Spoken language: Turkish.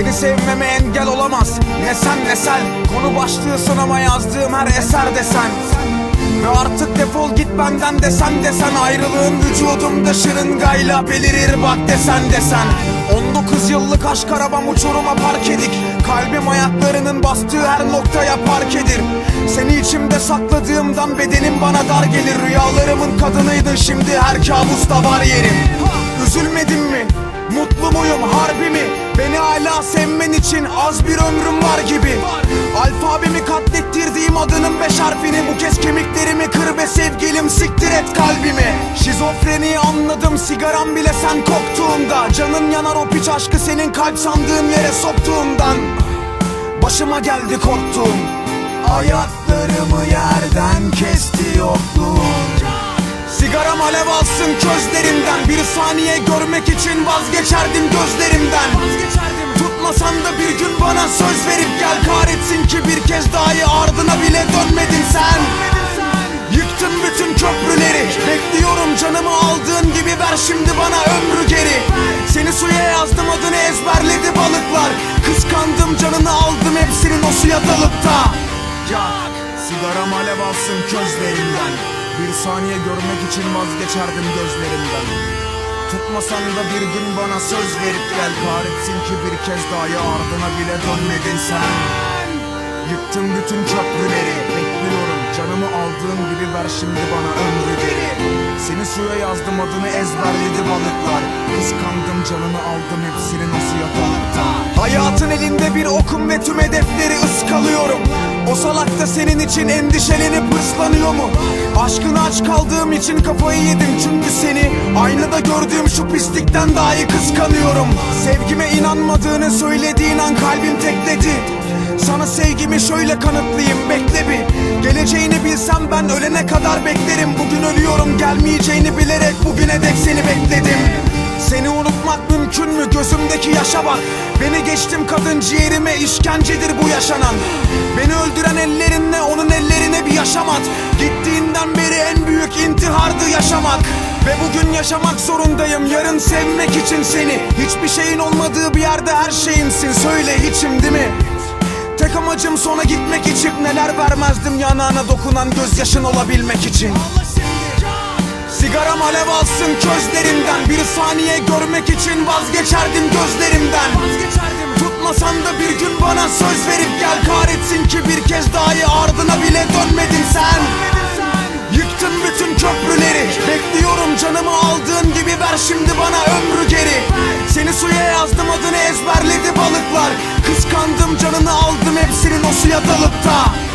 Seni sevmeme engel olamaz. Ne sen ne sen. Konu başlığısın ama yazdığım her eser desen Ve artık defol git benden desen desen Ayrılığın vücudumda şırıngayla belirir bak desen desen 19 yıllık aşk arabam uçuruma park edik. Kalbim ayaklarının bastığı her noktaya park edir. Seni içimde sakladığımdan bedenim bana dar gelir. Rüyalarımın kadınıydın şimdi her kabusta var yerim. Üzülmedin mi? Mutlu muyum? Harbi hala sevmen için az bir ömrüm var gibi. Alfabemi katlettirdiğim adının beş harfini. Bu kez kemiklerimi kır be sevgilim siktir et kalbimi. Şizofreniyi anladım sigaram bile sen koktuğunda. Canın yanar o piç aşkı senin kalp sandığın yere soktuğundan. Başıma geldi korktuğum. Ayaklarımı yerden kesti yokluğun Sigaram alev alsın közlerimden Bir saniye görmek için vazgeçerdim gözlerimden Tutmasan da bir gün bana söz verip gel. Kahretsin ki bir kez dahi ardına bile dönmedin sen. Yıktın bütün köprüleri. Bekliyorum canımı aldığın gibi ver şimdi bana ömrü geri. Seni suya yazdım adını ezberledi balıklar. Kıskandım canını aldım hepsinin o suya dalıp da Yak! Sigaram alev alsın közlerimden Bir saniye görmek için vazgeçerdim gözlerimden Tutmasan da bir gün bana söz verip gel. Kahretsin ki bir kez dahi ardına bile dönmedin sen. Yıktın bütün köprüleri Bekliyorum. Canımı aldığın gibi ver şimdi bana ömrü geri. Seni suya yazdım adını ezberledi balıklar. Kıskandım canını aldım hepsinin o suya dalıkta Hayatın elinde bir okum ve tüm hedefleri ıskalıyorum. O salak da senin için endişelenip hırslanıyor mu? Aşkına aç kaldığım için kafayı yedim çünkü seni. Aynada gördüğüm şu pislikten dahi kıskanıyorum. Sevgime inanmadığını söylediğin an kalbim tekledi. Sana sevgimi şöyle kanıtlayayım bekle bir. Geleceğini bilsem ben ölene kadar beklerim. Bugün ölüyorum gelmeyeceğini bilerek bugüne dek seni bekledim Seni unutmak mümkün mü? Gözümdeki yaşa bak. Beni geçtim kadın ciğerime işkencedir bu yaşanan. Beni öldüren ellerinle onun ellerine bir yaşamat Gittiğinden beri en büyük intihardı yaşamak. Ve bugün yaşamak zorundayım. Yarın sevmek için seni. Hiçbir şeyin olmadığı bir yerde her şeyimsin. Söyle hiçim değil mi? Tek amacım sona gitmek için neler vermezdim yanağına dokunan gözyaşın olabilmek için Sigaram alev alsın közlerimden Bir saniye görmek için vazgeçerdim gözlerimden. Tutmasan da bir gün bana söz verip gel. Kahretsin ki bir kez dahi ardına bile dönmedin sen. Yıktın bütün köprüleri. Bekliyorum canımı aldığın gibi. Ver şimdi bana ömrü geri. Seni suya yazdım adını ezberledi balıklar. Kıskandım canını aldım hepsinin o suya dalıp da